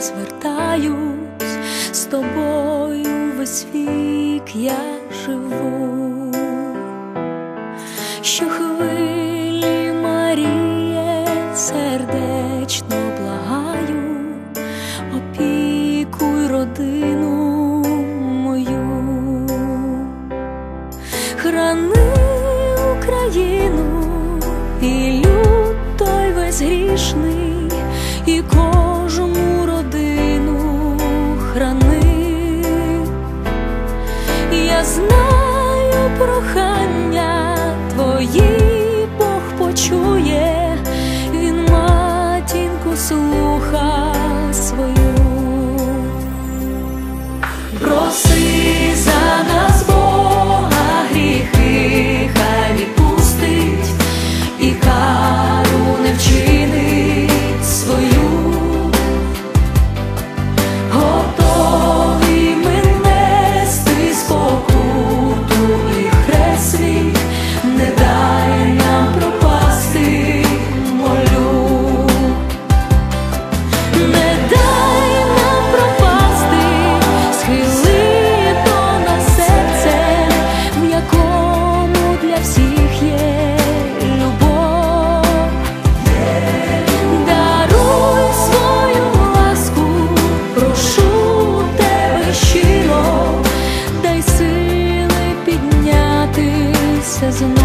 звертаюсь з тобою весь вік я живу, що хвилі Маріє сердечно благаю, опікуй родину мою, храни Україну і люд той весь грішний. І кожному храни, я знаю про хай.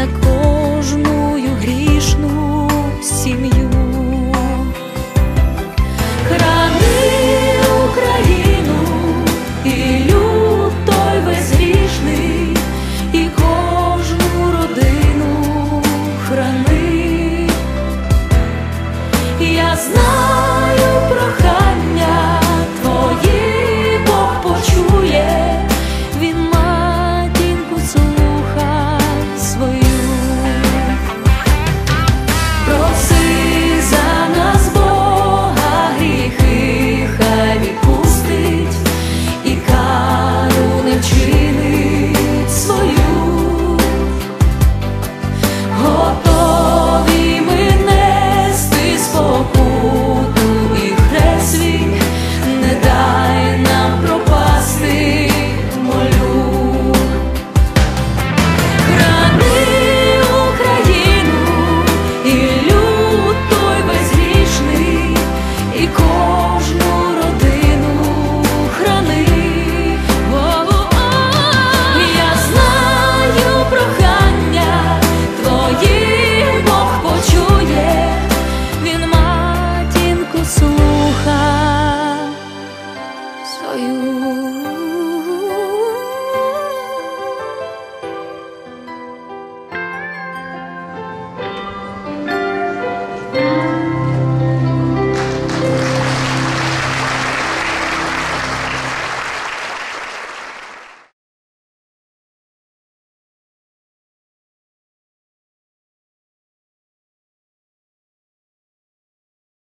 The ko